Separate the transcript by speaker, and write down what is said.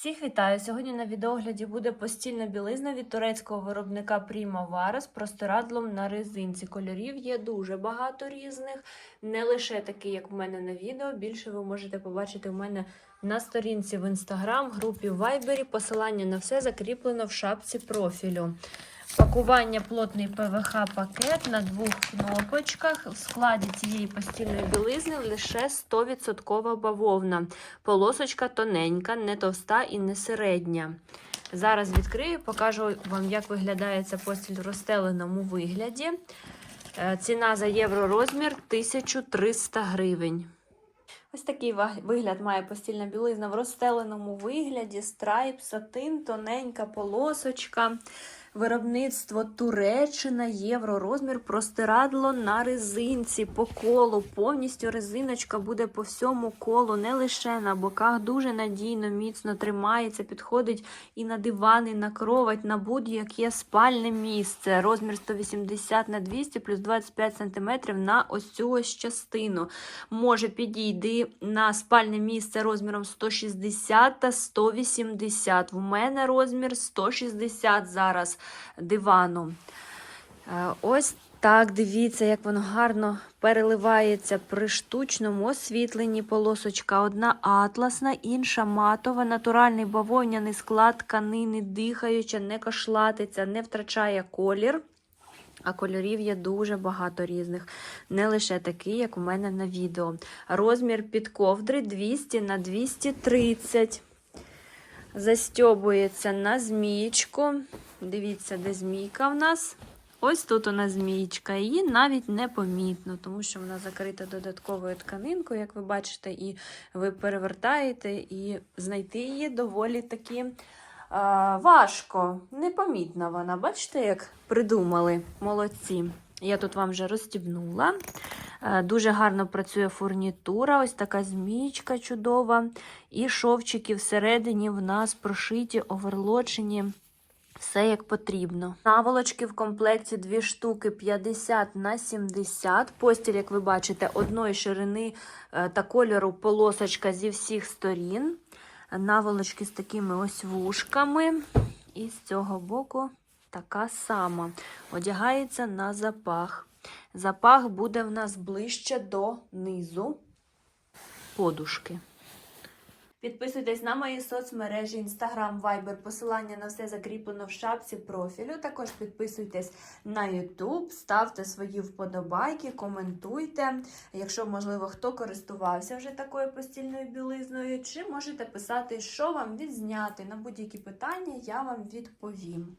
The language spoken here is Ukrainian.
Speaker 1: Всіх вітаю! Сьогодні на відеогляді буде постільна білизна від турецького виробника Primavera з простирадлом на резинці. Кольорів є дуже багато різних, не лише такі, як в мене на відео. Більше ви можете побачити в мене на сторінці в інстаграм, групі в Viber. Посилання на все закріплено в шапці профілю. Пакування плотний ПВХ пакет на двох кнопочках. В складі цієї постільної білизни лише 100% бавовна. Полосочка тоненька, не товста і не середня. Зараз відкрию, покажу вам, як виглядає ця постіль в розстеленому вигляді. Е, Ціна за євро розмір 1300 гривень. Ось такий вигляд має постільна білизна в розстеленому вигляді, страйп, сатин, тоненька полосочка. Виробництво Туреччина, євро розмір, простирадло на резинці по колу. Повністю резиночка буде по всьому колу, не лише на боках. Дуже надійно, міцно тримається, підходить і на диван, і на кровать, на будь-яке спальне місце. Розмір 180 на 200 плюс 25 см на ось цю ось частину. Може підійти на спальне місце розміром 160 та 180. В мене розмір 160 зараз дивану. Е, Ось так, дивіться, як воно гарно переливається при штучному освітленні. Полосочка одна атласна, інша матова, натуральний бавовняний склад тканини, дихаюча, не кошлатиться, не втрачає колір. А кольорів є дуже багато різних, не лише такі, як у мене на відео. Розмір під ковдри 200 на 230. Застьобується на змієчку. Дивіться, де змійка в нас. Ось тут у нас змієчка. Її навіть не помітно, тому що вона закрита додатковою тканинкою, як ви бачите, і ви перевертаєте, і знайти її доволі таки а, важко. Непомітна вона. Бачите, як придумали? Молодці. Я тут вам вже розстібнула. Е, Дуже гарно працює фурнітура, ось така змієчка чудова. І шовчики всередині в нас прошиті, оверлочені. Все як потрібно. Наволочки в комплекті дві штуки 50 на 70. Постіль, як ви бачите, одної ширини е, та кольору полосочка зі всіх сторін. Наволочки з такими ось вушками. І з цього боку така сама. Одягається на запах. Запах буде в нас ближче до низу подушки. Підписуйтесь на мої соцмережі Instagram, Viber, посилання на все закріплено в шапці профілю. Також підписуйтесь на YouTube, ставте свої вподобайки, коментуйте. Якщо, можливо, хто користувався вже такою постільною білизною, чи можете писати, що вам відзняти на будь-які питання, я вам відповім.